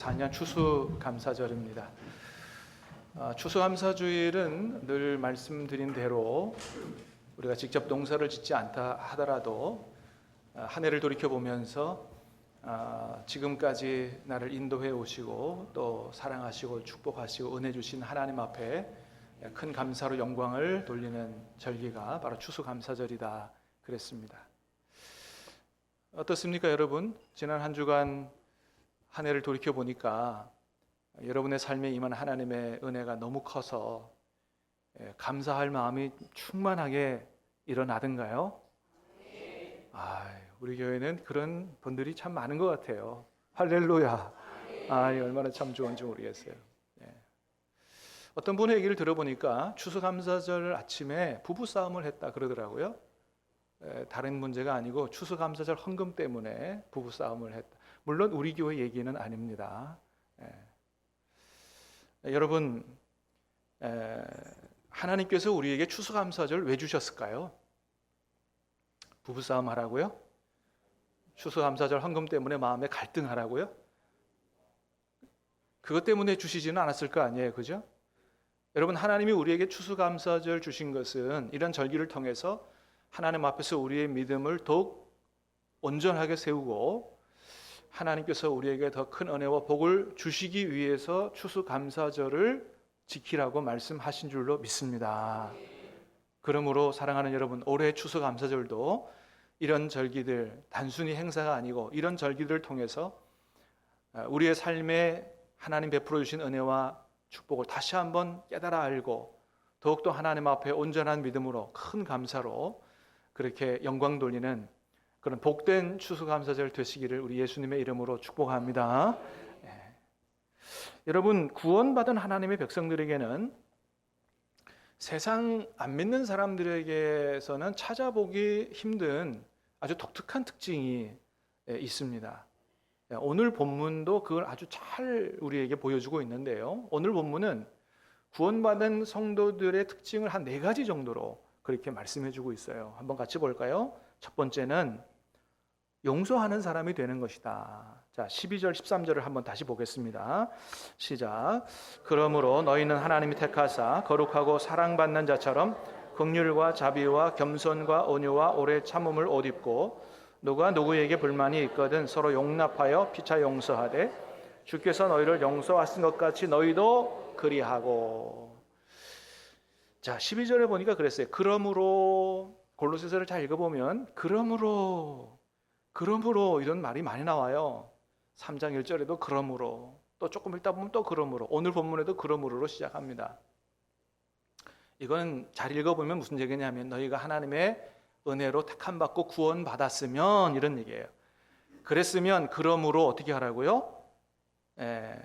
4년 추수감사절입니다. 아, 추수감사주일은 늘 말씀드린 대로 우리가 직접 농사를 짓지 않다 하더라도 아, 한 해를 돌이켜 보면서 아, 지금까지 나를 인도해 오시고 또 사랑하시고 축복하시고 은혜 주신 하나님 앞에 큰 감사로 영광을 돌리는 절기가 바로 추수감사절이다 그랬습니다. 어떻습니까, 여러분? 지난 한 주간 한 해를 돌이켜 보니까 여러분의 삶에 임한 하나님의 은혜가 너무 커서 예, 감사할 마음이 충만하게 일어나던가요? 아, 우리 교회는 그런 분들이 참 많은 것 같아요. 할렐루야. 아, 이 얼마나 참 좋은지 모르겠어요. 예. 어떤 분의 얘기를 들어보니까 추수감사절 아침에 부부 싸움을 했다 그러더라고요. 에, 다른 문제가 아니고 추수감사절 헌금 때문에 부부 싸움을 했다. 물론 우리 교회 얘기는 아닙니다. 예. 여러분 에, 하나님께서 우리에게 추수감사절 왜 주셨을까요? 부부 싸움 하라고요? 추수감사절 헌금 때문에 마음에 갈등하라고요? 그것 때문에 주시지는 않았을 거 아니에요, 그죠? 여러분 하나님이 우리에게 추수감사절 주신 것은 이런 절기를 통해서 하나님 앞에서 우리의 믿음을 더욱 온전하게 세우고 하나님께서 우리에게 더 큰 은혜와 복을 주시기 위해서 추수감사절을 지키라고 말씀하신 줄로 믿습니다. 그러므로 사랑하는 여러분, 올해 추수감사절도 이런 절기들 단순히 행사가 아니고 이런 절기들을 통해서 우리의 삶에 하나님 베풀어 주신 은혜와 축복을 다시 한번 깨달아 알고 더욱더 하나님 앞에 온전한 믿음으로 큰 감사로 그렇게 영광 돌리는 그런 복된 추수감사절 되시기를 우리 예수님의 이름으로 축복합니다. 예. 여러분 구원받은 하나님의 백성들에게는 세상 안 믿는 사람들에게서는 찾아보기 힘든 아주 독특한 특징이 예, 있습니다. 예, 오늘 본문도 그걸 아주 잘 우리에게 보여주고 있는데요. 오늘 본문은 구원받은 성도들의 특징을 한 네 가지 정도로 그렇게 말씀해 주고 있어요. 한번 같이 볼까요? 첫 번째는 용서하는 사람이 되는 것이다. 자, 12절, 13절을 한번 다시 보겠습니다. 시작. 그러므로 너희는 하나님이 택하사 거룩하고 사랑받는 자처럼 긍휼과 자비와 겸손과 온유와 오래 참음을 옷 입고 누가 누구에게 불만이 있거든 서로 용납하여 피차 용서하되 주께서 너희를 용서하신 것 같이 너희도 그리하고 자 12절에 보니까 그랬어요 그러므로 골로새서를 잘 읽어 보면 그러므로 그러므로 이런 말이 많이 나와요 3장 1절에도 그러므로 또 조금 읽다 보면 또 그러므로 오늘 본문에도 그러므로로 시작합니다 이건 잘 읽어보면 무슨 얘기냐면 너희가 하나님의 은혜로 택함 받고 구원 받았으면 이런 얘기예요. 그랬으면 그러므로 어떻게 하라고요? 에,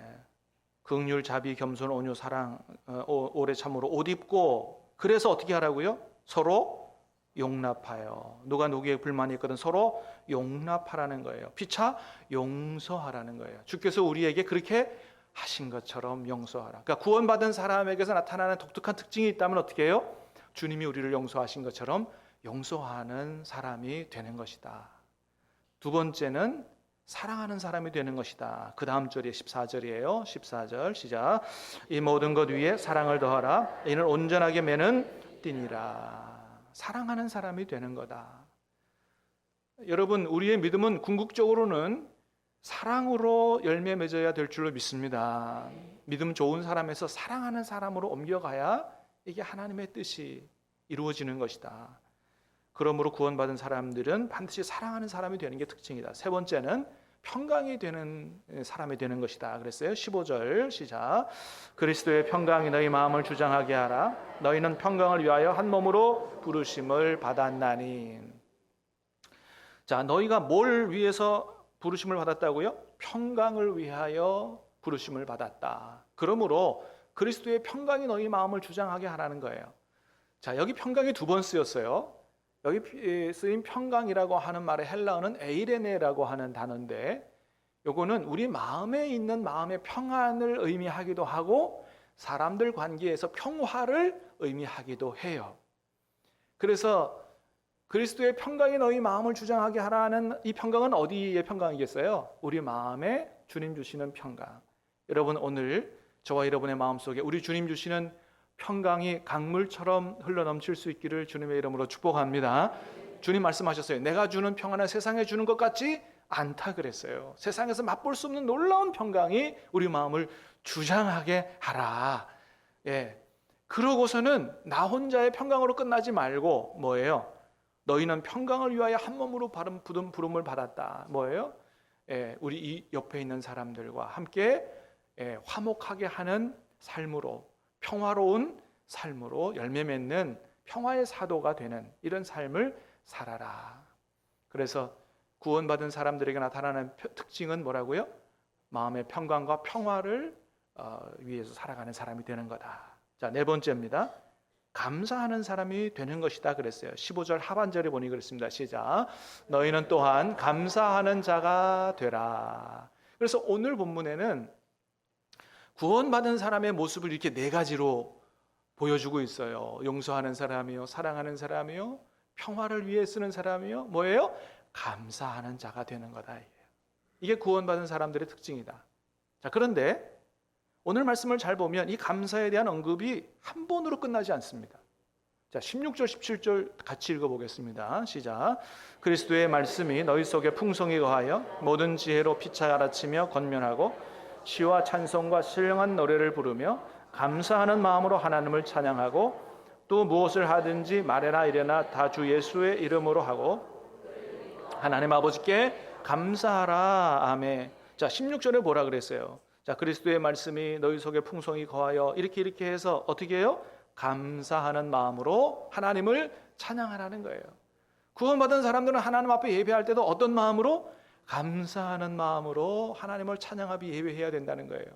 긍휼, 자비, 겸손, 온유, 사랑, 어, 오래 참으로 옷 입고 그래서 어떻게 하라고요? 서로 용납하여 누가 누구에게 불만이 있거든 서로 용납하라는 거예요. 피차 용서하라는 거예요. 주께서 우리에게 그렇게 하신 것처럼 용서하라. 그러니까 구원받은 사람에게서 나타나는 독특한 특징이 있다면 어떻게 해요? 주님이 우리를 용서하신 것처럼 용서하는 사람이 되는 것이다. 두 번째는 사랑하는 사람이 되는 것이다. 그 다음 절이 14절이에요. 14절 시작. 이 모든 것 위에 사랑을 더하라. 이는 온전하게 매는 띠니라. 사랑하는 사람이 되는 거다. 여러분, 우리의 믿음은 궁극적으로는 사랑으로 열매 맺어야 될 줄로 믿습니다. 믿음 좋은 사람에서 사랑하는 사람으로 옮겨가야 이게 하나님의 뜻이 이루어지는 것이다. 그러므로 구원받은 사람들은 반드시 사랑하는 사람이 되는 게 특징이다. 세 번째는 평강이 되는 사람이 되는 것이다. 그랬어요. 15절 시작. 그리스도의 평강이 너희 마음을 주장하게 하라. 너희는 평강을 위하여 한 몸으로 부르심을 받았나니. 자, 너희가 뭘 위해서 부르심을 받았다고요? 평강을 위하여 부르심을 받았다. 그러므로 그리스도의 평강이 너희 마음을 주장하게 하라는 거예요. 자, 여기 평강이 두 번 쓰였어요. 여기 쓰인 평강이라고 하는 말의 헬라어는 에이레네라고 하는 단어인데 요거는 우리 마음에 있는 마음의 평안을 의미하기도 하고 사람들 관계에서 평화를 의미하기도 해요. 그래서 그리스도의 평강이 너희 마음을 주장하게 하라는 이 평강은 어디의 평강이겠어요? 우리 마음에 주님 주시는 평강. 여러분 오늘 저와 여러분의 마음속에 우리 주님 주시는 평강이 강물처럼 흘러넘칠 수 있기를 주님의 이름으로 축복합니다. 주님 말씀하셨어요. 내가 주는 평안은 세상에 주는 것 같지 않다 그랬어요. 세상에서 맛볼 수 없는 놀라운 평강이 우리 마음을 주장하게 하라. 예. 그러고서는 나 혼자의 평강으로 끝나지 말고 뭐예요? 너희는 평강을 위하여 한 몸으로 바른 부름 부름을 받았다. 뭐예요? 예, 우리 이 옆에 있는 사람들과 함께 예, 화목하게 하는 삶으로 평화로운 삶으로 열매 맺는 평화의 사도가 되는 이런 삶을 살아라. 그래서 구원받은 사람들에게 나타나는 표- 특징은 뭐라고요? 마음의 평강과 평화를 어, 위해서 살아가는 사람이 되는 거다. 자, 네 번째입니다. 감사하는 사람이 되는 것이다 그랬어요. 15절 하반절에 보니 그랬습니다. 시작. 너희는 또한 감사하는 자가 되라. 그래서 오늘 본문에는 구원받은 사람의 모습을 이렇게 네 가지로 보여주고 있어요. 용서하는 사람이요, 사랑하는 사람이요, 평화를 위해 쓰는 사람이요, 뭐예요? 감사하는 자가 되는 거다. 이게 구원받은 사람들의 특징이다. 자, 그런데 오늘 말씀을 잘 보면 이 감사에 대한 언급이 한 번으로 끝나지 않습니다. 자, 16절, 17절 같이 읽어보겠습니다. 시작. 그리스도의 말씀이 너희 속에 풍성히 거하여 모든 지혜로 피차 알아치며 권면하고 시와 찬송과 신령한 노래를 부르며 감사하는 마음으로 하나님을 찬양하고 또 무엇을 하든지 말해나 이래나 다 주 예수의 이름으로 하고 하나님 아버지께 감사하라. 아멘. 자, 16절에 뭐라 그랬어요? 자, 그리스도의 말씀이 너희 속에 풍성히 거하여 이렇게 이렇게 해서 어떻게 해요? 감사하는 마음으로 하나님을 찬양하라는 거예요. 구원받은 사람들은 하나님 앞에 예배할 때도 어떤 마음으로? 감사하는 마음으로 하나님을 찬양하며 예배해야 된다는 거예요.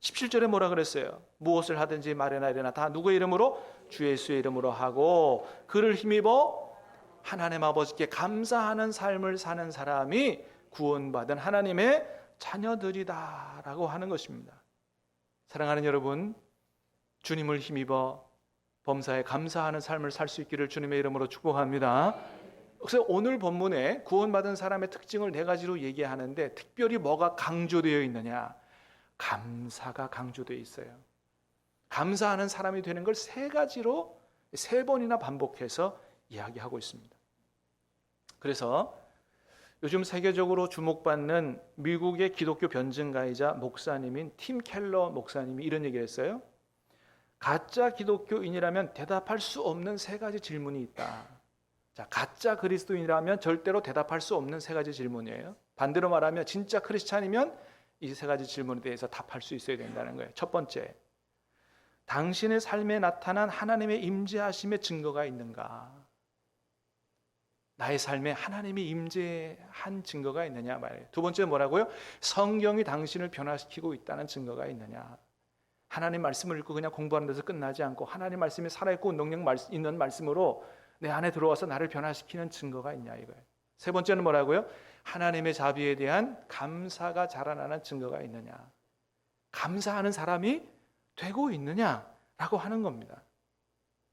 17절에 뭐라 그랬어요? 무엇을 하든지 말해나 이래나 다 누구의 이름으로? 주 예수의 이름으로 하고 그를 힘입어 하나님 아버지께 감사하는 삶을 사는 사람이 구원받은 하나님의 자녀들이다라고 하는 것입니다. 사랑하는 여러분, 주님을 힘입어 범사에 감사하는 삶을 살 수 있기를 주님의 이름으로 축복합니다. 그래서 오늘 본문에 구원받은 사람의 특징을 네 가지로 얘기하는데 특별히 뭐가 강조되어 있느냐? 감사가 강조되어 있어요. 감사하는 사람이 되는 걸 세 가지로 세 번이나 반복해서 이야기하고 있습니다. 그래서 요즘 세계적으로 주목받는 미국의 기독교 변증가이자 목사님인 팀 켈러 목사님이 이런 얘기를 했어요. 가짜 기독교인이라면 대답할 수 없는 세 가지 질문이 있다. 자, 가짜 그리스도인이라면 절대로 대답할 수 없는 세 가지 질문이에요. 반대로 말하면 진짜 크리스찬이면 이 세 가지 질문에 대해서 답할 수 있어야 된다는 거예요. 첫 번째, 당신의 삶에 나타난 하나님의 임재하심의 증거가 있는가? 나의 삶에 하나님이 임재한 증거가 있느냐 말이에요. 두 번째 뭐라고요? 성경이 당신을 변화시키고 있다는 증거가 있느냐? 하나님 말씀을 읽고 그냥 공부하는 데서 끝나지 않고 하나님 말씀이 살아있고 능력 있는 말씀으로 내 안에 들어와서 나를 변화시키는 증거가 있냐 이거예요. 세 번째는 뭐라고요? 하나님의 자비에 대한 감사가 자라나는 증거가 있느냐? 감사하는 사람이 되고 있느냐라고 하는 겁니다.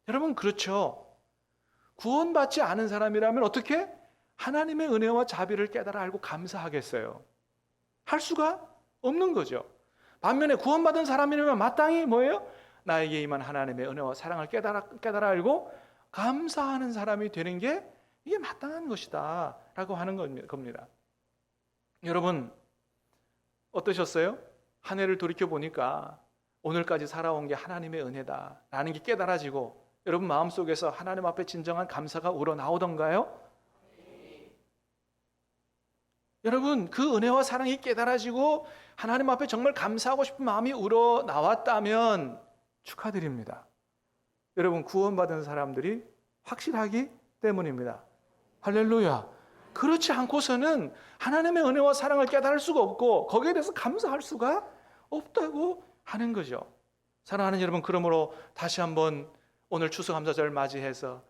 여러분 그렇죠. 구원받지 않은 사람이라면 어떻게 하나님의 은혜와 자비를 깨달아 알고 감사하겠어요? 할 수가 없는 거죠. 반면에 구원받은 사람이라면 마땅히 뭐예요? 나에게 임한 하나님의 은혜와 사랑을 깨달아, 깨달아 알고 감사하는 사람이 되는 게 이게 마땅한 것이다. 라고 하는 겁니다. 여러분, 어떠셨어요? 한 해를 돌이켜 보니까 오늘까지 살아온 게 하나님의 은혜다. 라는 게 깨달아지고 여러분 마음속에서 하나님 앞에 진정한 감사가 우러나오던가요? 여러분 그 은혜와 사랑이 깨달아지고 하나님 앞에 정말 감사하고 싶은 마음이 우러나왔다면 축하드립니다. 여러분 구원받은 사람들이 확실하기 때문입니다. 할렐루야. 그렇지 않고서는 하나님의 은혜와 사랑을 깨달을 수가 없고 거기에 대해서 감사할 수가 없다고 하는 거죠. 사랑하는 여러분 그러므로 다시 한번 오늘 추수감사절 맞이해서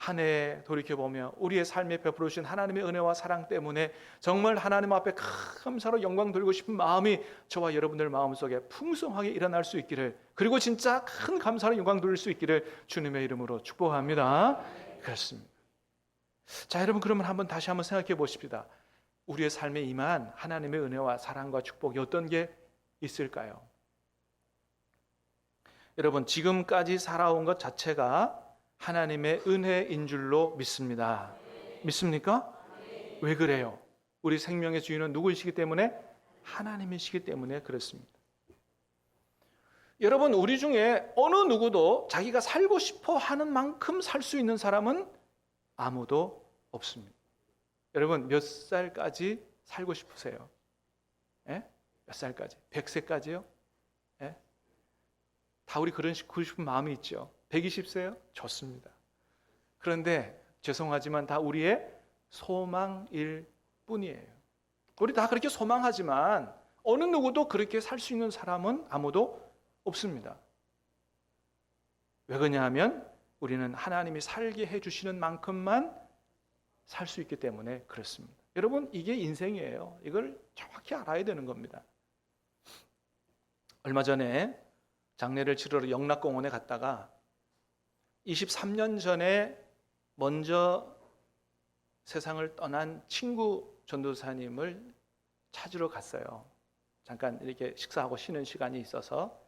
한 해 돌이켜 보며 우리의 삶에 베풀으신 하나님의 은혜와 사랑 때문에 정말 하나님 앞에 감사로 영광 돌리고 싶은 마음이 저와 여러분들 마음속에 풍성하게 일어날 수 있기를 그리고 진짜 큰 감사로 영광 돌릴 수 있기를 주님의 이름으로 축복합니다. 그렇습니다. 자, 여러분 그러면 한번 다시 한번 생각해 보십시다. 우리의 삶에 임한 하나님의 은혜와 사랑과 축복이 어떤 게 있을까요? 여러분, 지금까지 살아온 것 자체가 하나님의 은혜인 줄로 믿습니다. 믿습니까? 왜 그래요? 우리 생명의 주인은 누구이시기 때문에? 하나님이시기 때문에 그렇습니다. 여러분, 우리 중에 어느 누구도 자기가 살고 싶어 하는 만큼 살 수 있는 사람은 아무도 없습니다. 여러분, 몇 살까지 살고 싶으세요? 예? 몇 살까지? 100세까지요? 예? 다 우리 그런 싶은 마음이 있죠. 120세요? 좋습니다. 그런데 죄송하지만 다 우리의 소망일 뿐이에요. 우리 다 그렇게 소망하지만 어느 누구도 그렇게 살 수 있는 사람은 아무도 없습니다. 왜 그러냐면 우리는 하나님이 살게 해 주시는 만큼만 살 수 있기 때문에 그렇습니다. 여러분, 이게 인생이에요. 이걸 정확히 알아야 되는 겁니다. 얼마 전에 장례를 치르러 영락공원에 갔다가 23년 전에 먼저 세상을 떠난 친구 전도사님을 찾으러 갔어요. 잠깐 이렇게 식사하고 쉬는 시간이 있어서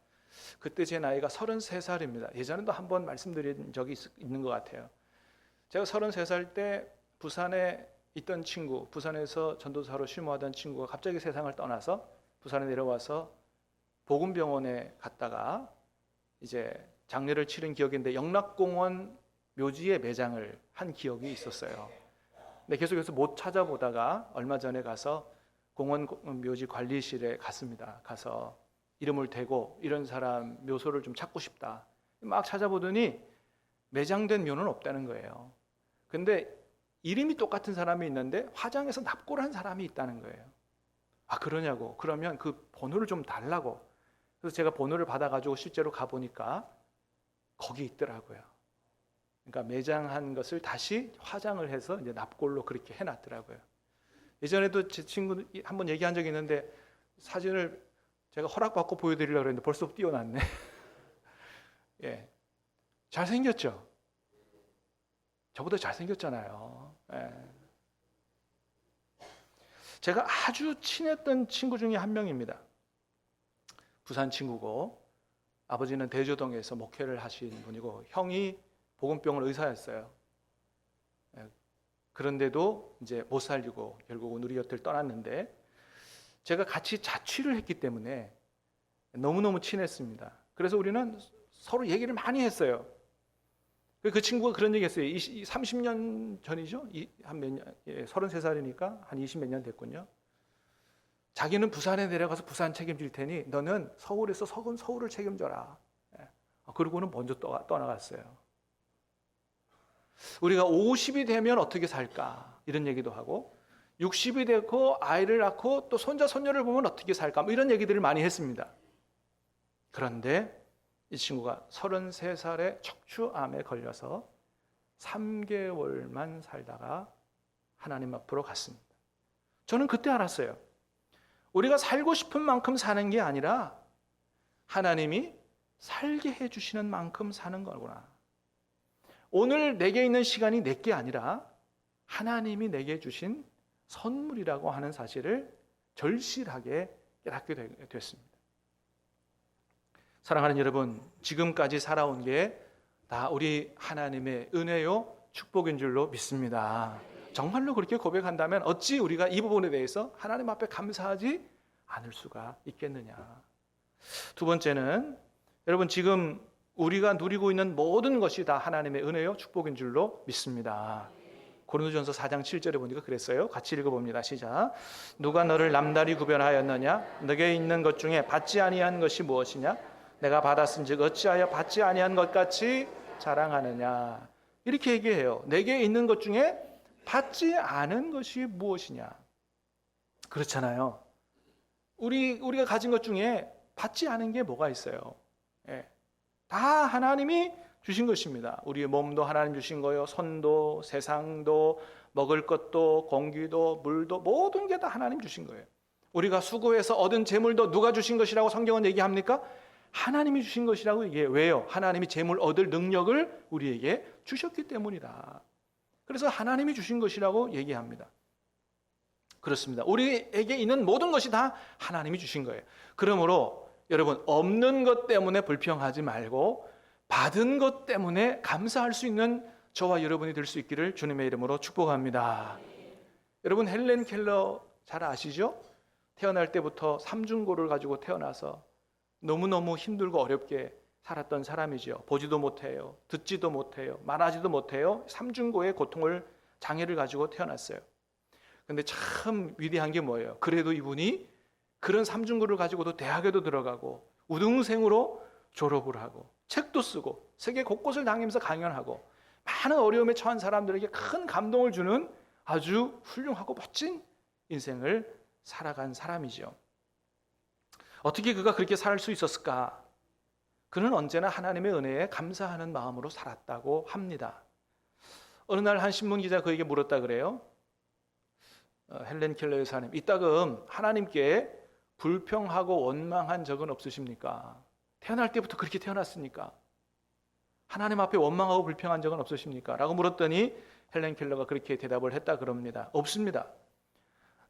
그때 제 나이가 33살입니다. 예전에도 한 번 말씀드린 적이 있- 있는 것 같아요. 제가 33살 때 부산에 있던 친구, 부산에서 전도사로 쉬무하던 친구가 갑자기 세상을 떠나서 부산에 내려와서 복음병원에 갔다가 이제 장례를 치른 기억인데 영락공원 묘지에 매장을 한 기억이 있었어요. 근데 계속해서 못 찾아보다가 얼마 전에 가서 공원 묘지 관리실에 갔습니다. 가서 이름을 대고 이런 사람 묘소를 좀 찾고 싶다. 막 찾아보더니 매장된 묘는 없다는 거예요. 근데 이름이 똑같은 사람이 있는데 화장해서 납골한 사람이 있다는 거예요. 아 그러냐고. 그러면 그 번호를 좀 달라고. 그래서 제가 번호를 받아가지고 실제로 가보니까 거기 있더라고요. 그러니까 매장한 것을 다시 화장을 해서 이제 납골로 그렇게 해놨더라고요. 예전에도 제 친구 한번 얘기한 적이 있는데 사진을 제가 허락받고 보여드리려고 했는데 벌써 띄워놨네. 예. 잘생겼죠? 저보다 잘생겼잖아요. 예. 제가 아주 친했던 친구 중에 한 명입니다. 부산 친구고 아버지는 대조동에서 목회를 하신 분이고 형이 보건병원 의사였어요. 예. 그런데도 이제 못 살리고 결국은 우리 곁을 떠났는데 제가 같이 자취를 했기 때문에 너무너무 친했습니다. 그래서 우리는 서로 얘기를 많이 했어요. 그 친구가 그런 얘기 했어요. 30년 전이죠? 한 몇 년, 예, 33살이니까 한 20 몇 년 됐군요. 자기는 부산에 내려가서 부산 책임질 테니 너는 서울에서 서금 서울을 책임져라. 예. 그러고는 먼저 떠나갔어요. 우리가 50이 되면 어떻게 살까? 이런 얘기도 하고 60이 되고 아이를 낳고 또 손자 손녀를 보면 어떻게 살까? 뭐 이런 얘기들을 많이 했습니다. 그런데 이 친구가 33살에 척추암에 걸려서 3개월만 살다가 하나님 앞으로 갔습니다. 저는 그때 알았어요. 우리가 살고 싶은 만큼 사는 게 아니라 하나님이 살게 해주시는 만큼 사는 거구나. 오늘 내게 있는 시간이 내게 아니라 하나님이 내게 주신 선물이라고 하는 사실을 절실하게 깨닫게 됐습니다. 사랑하는 여러분, 지금까지 살아온 게 다 우리 하나님의 은혜요 축복인 줄로 믿습니다. 정말로 그렇게 고백한다면 어찌 우리가 이 부분에 대해서 하나님 앞에 감사하지 않을 수가 있겠느냐. 두 번째는 여러분 지금 우리가 누리고 있는 모든 것이 다 하나님의 은혜요 축복인 줄로 믿습니다. 고린도전서 4장 7절에 보니까 그랬어요. 같이 읽어봅니다. 시작. 누가 너를 남다리 구별하였느냐? 너게 있는 것 중에 받지 아니한 것이 무엇이냐? 내가 받았은즉 어찌하여 받지 아니한 것 같이 자랑하느냐? 이렇게 얘기해요. 내게 있는 것 중에 받지 않은 것이 무엇이냐? 그렇잖아요. 우리 우리가 가진 것 중에 받지 않은 게 뭐가 있어요? 예. 다 하나님이 주신 것입니다. 우리의 몸도 하나님 주신 거요. 손도, 세상도, 먹을 것도, 공기도, 물도 모든 게 다 하나님 주신 거예요. 우리가 수고해서 얻은 재물도 누가 주신 것이라고 성경은 얘기합니까? 하나님이 주신 것이라고 얘기해요. 왜요? 하나님이 재물 얻을 능력을 우리에게 주셨기 때문이다. 그래서 하나님이 주신 것이라고 얘기합니다. 그렇습니다. 우리에게 있는 모든 것이 다 하나님이 주신 거예요. 그러므로 여러분 없는 것 때문에 불평하지 말고 받은 것 때문에 감사할 수 있는 저와 여러분이 될 수 있기를 주님의 이름으로 축복합니다. 여러분 헬렌 켈러 잘 아시죠? 태어날 때부터 삼중고를 가지고 태어나서 너무너무 힘들고 어렵게 살았던 사람이죠. 보지도 못해요. 듣지도 못해요. 말하지도 못해요. 삼중고의 고통을 장애를 가지고 태어났어요. 근데 참 위대한 게 뭐예요? 그래도 이분이 그런 삼중고를 가지고도 대학에도 들어가고 우등생으로 졸업을 하고 책도 쓰고 세계 곳곳을 다니면서 강연하고 많은 어려움에 처한 사람들에게 큰 감동을 주는 아주 훌륭하고 멋진 인생을 살아간 사람이죠. 어떻게 그가 그렇게 살 수 있었을까? 그는 언제나 하나님의 은혜에 감사하는 마음으로 살았다고 합니다. 어느 날 한 신문 기자 그에게 물었다 그래요. 어, 헬렌 켈러 여사님, 이따금 하나님께 불평하고 원망한 적은 없으십니까? 태어날 때부터 그렇게 태어났으니까 하나님 앞에 원망하고 불평한 적은 없으십니까? 라고 물었더니 헬렌 켈러가 그렇게 대답을 했다 그럽니다. 없습니다.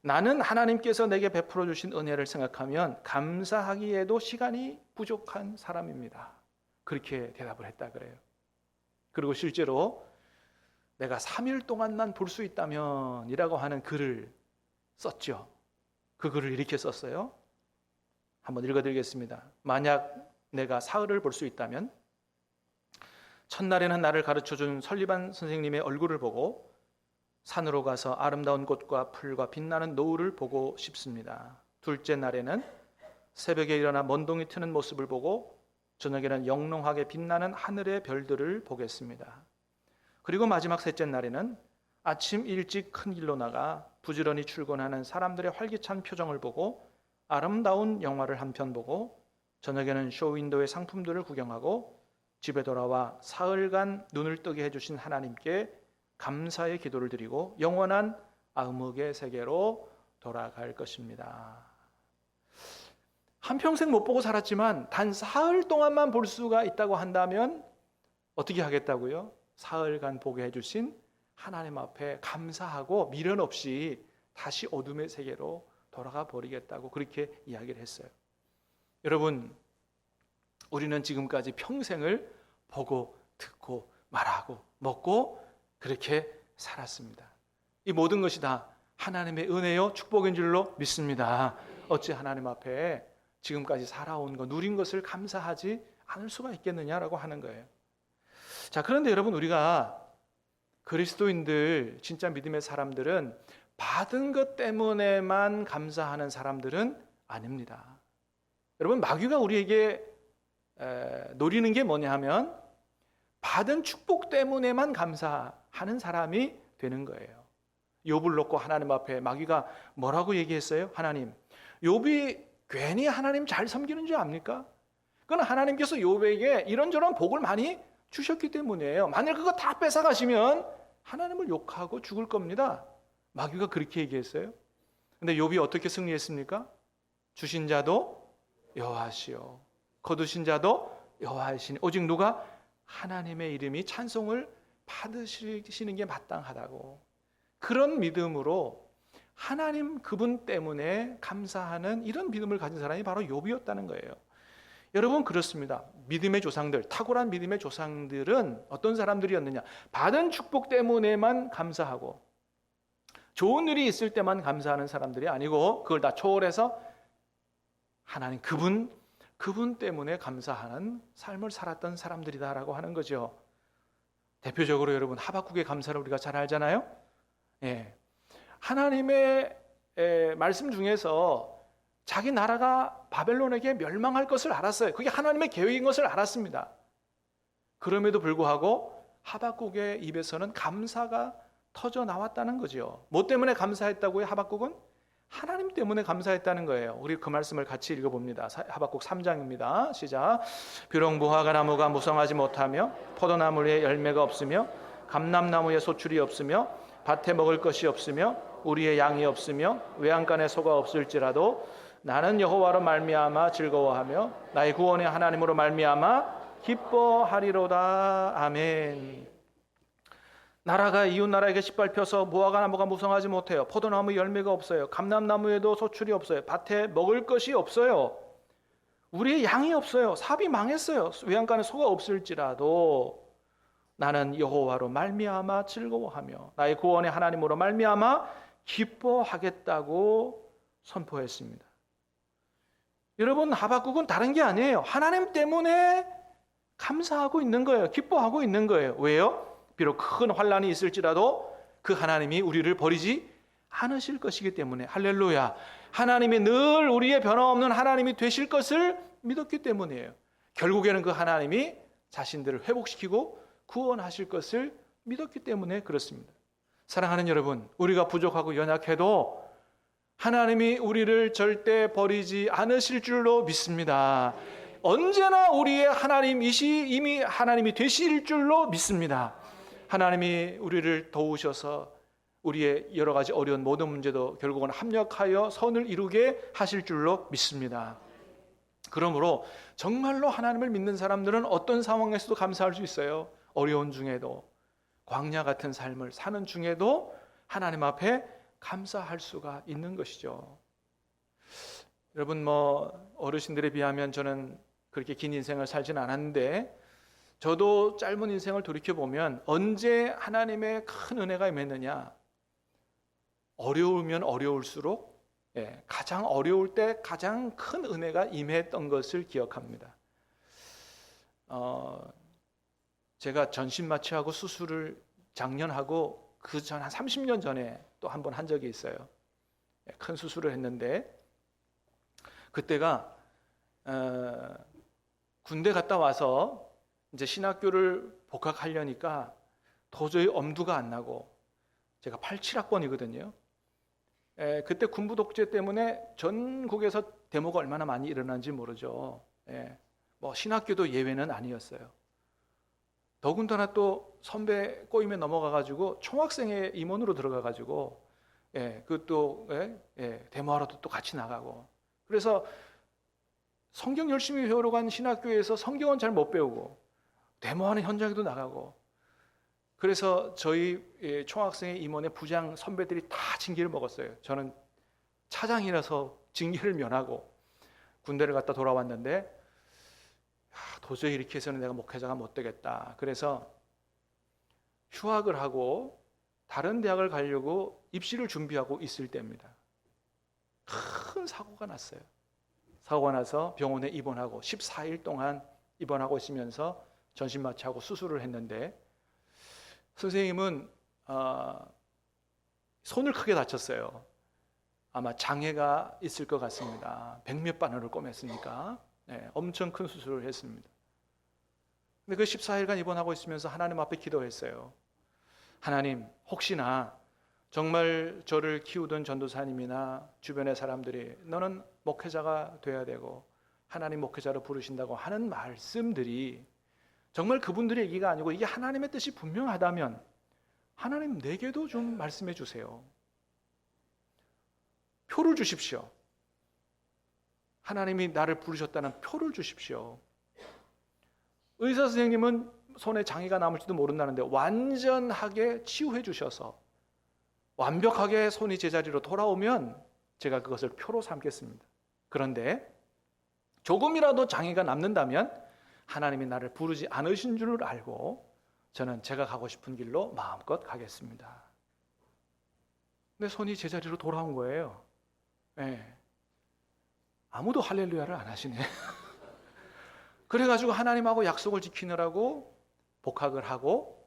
나는 하나님께서 내게 베풀어 주신 은혜를 생각하면 감사하기에도 시간이 부족한 사람입니다. 그렇게 대답을 했다 그래요. 그리고 실제로 내가 3일 동안만 볼 수 있다면 이라고 하는 글을 썼죠. 그 글을 이렇게 썼어요. 한번 읽어드리겠습니다. 만약 내가 사흘을 볼 수 있다면 첫날에는 나를 가르쳐 준 설리반 선생님의 얼굴을 보고 산으로 가서 아름다운 꽃과 풀과 빛나는 노을을 보고 싶습니다. 둘째 날에는 새벽에 일어나 먼동이 트는 모습을 보고 저녁에는 영롱하게 빛나는 하늘의 별들을 보겠습니다. 그리고 마지막 셋째 날에는 아침 일찍 큰 길로 나가 부지런히 출근하는 사람들의 활기찬 표정을 보고 아름다운 영화를 한 편 보고 저녁에는 쇼윈도의 상품들을 구경하고 집에 돌아와 사흘간 눈을 뜨게 해주신 하나님께 감사의 기도를 드리고 영원한 암흑의 세계로 돌아갈 것입니다. 한평생 못 보고 살았지만 단 사흘 동안만 볼 수가 있다고 한다면 어떻게 하겠다고요? 사흘간 보게 해주신 하나님 앞에 감사하고 미련 없이 다시 어둠의 세계로 돌아가 버리겠다고 그렇게 이야기를 했어요. 여러분, 우리는 지금까지 평생을 보고 듣고 말하고 먹고 그렇게 살았습니다. 이 모든 것이 다 하나님의 은혜요 축복인 줄로 믿습니다. 어찌 하나님 앞에 지금까지 살아온 것, 누린 것을 감사하지 않을 수가 있겠느냐라고 하는 거예요. 자, 그런데 여러분 우리가 그리스도인들 진짜 믿음의 사람들은 받은 것 때문에만 감사하는 사람들은 아닙니다. 여러분 마귀가 우리에게 노리는 게 뭐냐 하면 받은 축복 때문에만 감사하는 사람이 되는 거예요. 욥을 놓고 하나님 앞에 마귀가 뭐라고 얘기했어요? 하나님, 욥이 괜히 하나님 잘 섬기는 줄 압니까? 그건 하나님께서 욥에게 이런저런 복을 많이 주셨기 때문이에요. 만약 그거 다 뺏어가시면 하나님을 욕하고 죽을 겁니다. 마귀가 그렇게 얘기했어요. 근데 욥이 어떻게 승리했습니까? 주신 자도 여호와시요. 거두신 자도 여호와시니 오직 누가 하나님의 이름이 찬송을 받으시는 게 마땅하다고. 그런 믿음으로 하나님 그분 때문에 감사하는 이런 믿음을 가진 사람이 바로 욥이었다는 거예요. 여러분 그렇습니다. 믿음의 조상들, 탁월한 믿음의 조상들은 어떤 사람들이었느냐? 받은 축복 때문에만 감사하고 좋은 일이 있을 때만 감사하는 사람들이 아니고 그걸 다 초월해서 하나님 그분 그분 때문에 감사하는 삶을 살았던 사람들이다라고 하는 거죠. 대표적으로 여러분 하박국의 감사를 우리가 잘 알잖아요. 예. 하나님의 에, 말씀 중에서 자기 나라가 바벨론에게 멸망할 것을 알았어요. 그게 하나님의 계획인 것을 알았습니다. 그럼에도 불구하고 하박국의 입에서는 감사가 터져 나왔다는 거죠. 뭐 때문에 감사했다고요? 하박국은 하나님 때문에 감사했다는 거예요. 우리 그 말씀을 같이 읽어봅니다. 하박국 3장입니다. 시작. 비록 무화과 나무가 무성하지 못하며 포도나무에 열매가 없으며 감람나무에 소출이 없으며 밭에 먹을 것이 없으며 우리의 양이 없으며 외양간에 소가 없을지라도 나는 여호와로 말미암아 즐거워하며 나의 구원의 하나님으로 말미암아 기뻐하리로다. 아멘. 나라가 이웃 나라에게 짓밟혀서 무화과 나무가 무성하지 못해요. 포도나무 열매가 없어요. 감람나무에도 소출이 없어요. 밭에 먹을 것이 없어요. 우리의 양이 없어요. 삽이 망했어요. 외양간에 소가 없을지라도 나는 여호와로 말미암아 즐거워하며 나의 구원의 하나님으로 말미암아 기뻐하겠다고 선포했습니다. 여러분 하박국은 다른 게 아니에요. 하나님 때문에 감사하고 있는 거예요. 기뻐하고 있는 거예요. 왜요? 비록 큰 환란이 있을지라도 그 하나님이 우리를 버리지 않으실 것이기 때문에 할렐루야. 하나님이 늘 우리의 변함없는 하나님이 되실 것을 믿었기 때문이에요. 결국에는 그 하나님이 자신들을 회복시키고 구원하실 것을 믿었기 때문에 그렇습니다. 사랑하는 여러분, 우리가 부족하고 연약해도 하나님이 우리를 절대 버리지 않으실 줄로 믿습니다. 언제나 우리의 하나님이시 이미 하나님이 되실 줄로 믿습니다. 하나님이 우리를 도우셔서 우리의 여러 가지 어려운 모든 문제도 결국은 합력하여 선을 이루게 하실 줄로 믿습니다. 그러므로 정말로 하나님을 믿는 사람들은 어떤 상황에서도 감사할 수 있어요. 어려운 중에도 광야 같은 삶을 사는 중에도 하나님 앞에 감사할 수가 있는 것이죠. 여러분 뭐 어르신들에 비하면 저는 그렇게 긴 인생을 살진 않았는데 저도 짧은 인생을 돌이켜 보면 언제 하나님의 큰 은혜가 임했느냐 어려우면 어려울수록 예, 가장 어려울 때 가장 큰 은혜가 임했던 것을 기억합니다. 어, 제가 전신 마취하고 수술을 작년하고 그 전 한 30년 전에 또 한 번한 적이 있어요. 예, 큰 수술을 했는데 그때가 어, 군대 갔다 와서 이제 신학교를 복학하려니까 도저히 엄두가 안 나고 제가 87학번이거든요. 에, 그때 군부 독재 때문에 전국에서 데모가 얼마나 많이 일어난지 모르죠. 예, 뭐 신학교도 예외는 아니었어요. 더군다나 또 선배 꼬임에 넘어가가지고 총학생회 임원으로 들어가가지고 예, 그또 예, 예, 데모하러도 또 같이 나가고 그래서 성경 열심히 배우러 간 신학교에서 성경은 잘 못 배우고 데모하는 현장에도 나가고 그래서 저희 예, 총학생회 임원의 부장 선배들이 다 징계를 먹었어요. 저는 차장이라서 징계를 면하고 군대를 갔다 돌아왔는데 아, 도저히 이렇게 해서는 내가 목회자가 못 되겠다. 그래서 휴학을 하고 다른 대학을 가려고 입시를 준비하고 있을 때입니다. 큰 사고가 났어요. 사고가 나서 병원에 입원하고 14일 동안 입원하고 있으면서 전신 마취하고 수술을 했는데 선생님은 어, 손을 크게 다쳤어요. 아마 장애가 있을 것 같습니다. 백몇 바늘을 꿰맸으니까 네, 엄청 큰 수술을 했습니다. 근데 그 14일간 입원하고 있으면서 하나님 앞에 기도했어요. 하나님, 혹시나 정말 저를 키우던 전도사님이나 주변의 사람들이 너는 목회자가 돼야 되고 하나님 목회자로 부르신다고 하는 말씀들이 정말 그분들의 얘기가 아니고 이게 하나님의 뜻이 분명하다면 하나님 내게도 좀 말씀해 주세요. 표를 주십시오. 하나님이 나를 부르셨다는 표를 주십시오. 의사 선생님은 손에 장애가 남을지도 모른다는데 완전하게 치유해 주셔서 완벽하게 손이 제자리로 돌아오면 제가 그것을 표로 삼겠습니다. 그런데 조금이라도 장애가 남는다면 하나님이 나를 부르지 않으신 줄을 알고 저는 제가 가고 싶은 길로 마음껏 가겠습니다. 근데 손이 제자리로 돌아온 거예요. 네. 아무도 할렐루야를 안 하시네. 그래가지고 하나님하고 약속을 지키느라고 복학을 하고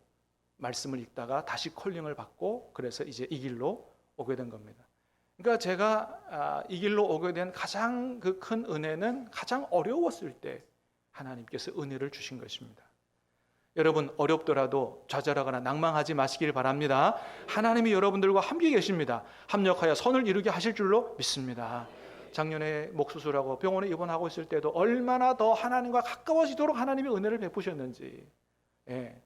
말씀을 읽다가 다시 콜링을 받고 그래서 이제 이 길로 오게 된 겁니다. 그러니까 제가 아, 이 길로 오게 된 가장 그 큰 은혜는 가장 어려웠을 때 하나님께서 은혜를 주신 것입니다. 여러분 어렵더라도 좌절하거나 낭망하지 마시길 바랍니다. 하나님이 여러분들과 함께 계십니다. 합력하여 선을 이루게 하실 줄로 믿습니다. 작년에 목 수술하고 병원에 입원하고 있을 때도 얼마나 더 하나님과 가까워지도록 하나님의 은혜를 베푸셨는지. 예.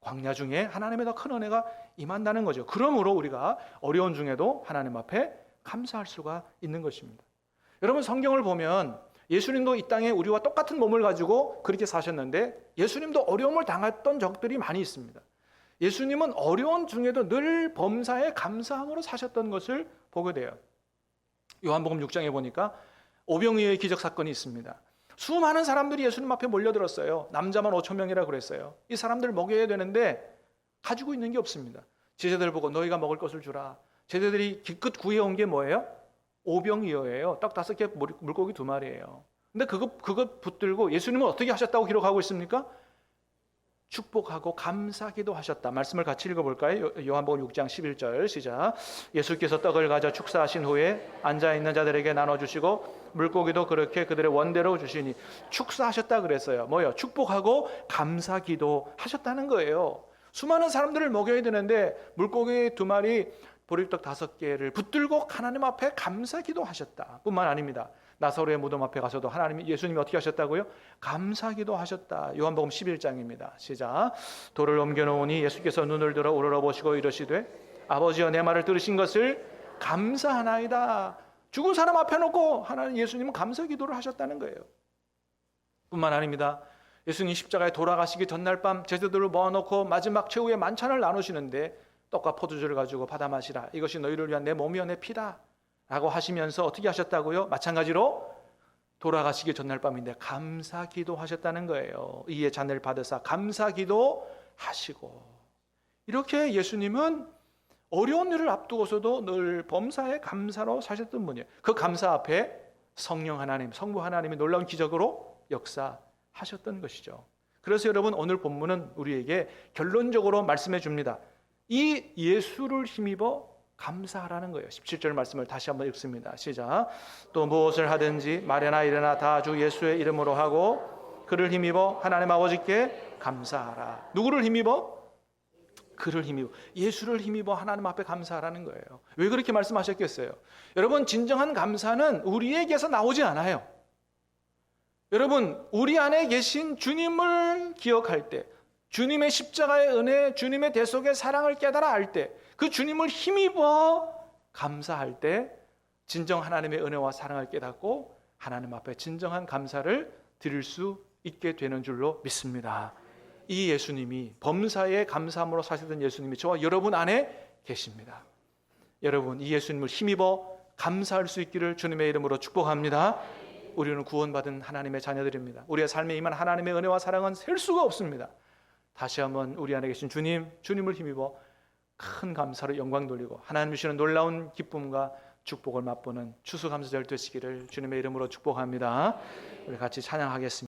광야 중에 하나님의 더 큰 은혜가 임한다는 거죠. 그러므로 우리가 어려운 중에도 하나님 앞에 감사할 수가 있는 것입니다. 여러분 성경을 보면 예수님도 이 땅에 우리와 똑같은 몸을 가지고 그렇게 사셨는데 예수님도 어려움을 당했던 적들이 많이 있습니다. 예수님은 어려운 중에도 늘 범사에 감사함으로 사셨던 것을 보게 돼요. 요한복음 6장에 보니까 오병이어의 기적 사건이 있습니다. 수많은 사람들이 예수님 앞에 몰려들었어요. 남자만 5천 명이라 그랬어요. 이 사람들 먹여야 되는데 가지고 있는 게 없습니다. 제자들 보고 너희가 먹을 것을 주라. 제자들이 기껏 구해온 게 뭐예요? 오병이어예요. 딱 다섯 개 물- 물고기 두 마리예요. 근데 그거 그거 붙들고 예수님은 어떻게 하셨다고 기록하고 있습니까? 축복하고 감사기도 하셨다. 말씀을 같이 읽어볼까요? 요- 요한복음 6장 11절 시작. 예수께서 떡을 가져 축사하신 후에 앉아 있는 자들에게 나눠주시고 물고기도 그렇게 그들의 원대로 주시니 축사하셨다 그랬어요. 뭐요? 축복하고 감사기도 하셨다는 거예요. 수많은 사람들을 먹여야 되는데 물고기 두 마리 보리떡 다섯 개를 붙들고 하나님 앞에 감사기도 하셨다. 뿐만 아닙니다. 나사로의 무덤 앞에 가서도 하나님 예수님이 어떻게 하셨다고요? 감사기도 하셨다. 요한복음 11장입니다. 시작. 돌을 옮겨 놓으니 예수께서 눈을 들어 우러러 보시고 이르시되 아버지여 내 말을 들으신 것을 감사하나이다. 죽은 사람 앞에 놓고 하나님 예수님은 감사 기도를 하셨다는 거예요. 뿐만 아닙니다. 예수님 십자가에 돌아가시기 전날 밤 제자들을 모아놓고 마지막 최후의 만찬을 나누시는데 떡과 포도주를 가지고 받아 마시라. 이것이 너희를 위한 내 몸이요 내 피다. 라고 하시면서 어떻게 하셨다고요? 마찬가지로 돌아가시기 전날 밤인데 감사 기도 하셨다는 거예요. 이에 잔을 받으사 감사 기도 하시고 이렇게 예수님은 어려운 일을 앞두고서도 늘 범사에 감사로 사셨던 분이에요. 그 감사 앞에 성령 하나님, 성부 하나님이 놀라운 기적으로 역사하셨던 것이죠. 그래서 여러분 오늘 본문은 우리에게 결론적으로 말씀해 줍니다. 이 예수를 힘입어 감사하라는 거예요. 17절 말씀을 다시 한번 읽습니다. 시작. 또 무엇을 하든지 말이나 일이나 다 주 예수의 이름으로 하고 그를 힘입어 하나님 아버지께 감사하라. 누구를 힘입어? 그를 힘입어 예수를 힘입어 하나님 앞에 감사하라는 거예요. 왜 그렇게 말씀하셨겠어요? 여러분 진정한 감사는 우리에게서 나오지 않아요. 여러분 우리 안에 계신 주님을 기억할 때 주님의 십자가의 은혜, 주님의 대속의 사랑을 깨달아 알 때, 그 주님을 힘입어 감사할 때, 진정 하나님의 은혜와 사랑을 깨닫고 하나님 앞에 진정한 감사를 드릴 수 있게 되는 줄로 믿습니다. 이 예수님이 범사에 감사함으로 사시던 예수님이 저와 여러분 안에 계십니다. 여러분 이 예수님을 힘입어 감사할 수 있기를 주님의 이름으로 축복합니다. 우리는 구원받은 하나님의 자녀들입니다. 우리의 삶에 임한 하나님의 은혜와 사랑은 셀 수가 없습니다. 다시 한번 우리 안에 계신 주님, 주님을 힘입어 큰 감사로 영광 돌리고 하나님 주시는 놀라운 기쁨과 축복을 맛보는 추수감사절 되시기를 주님의 이름으로 축복합니다. 우리 같이 찬양하겠습니다.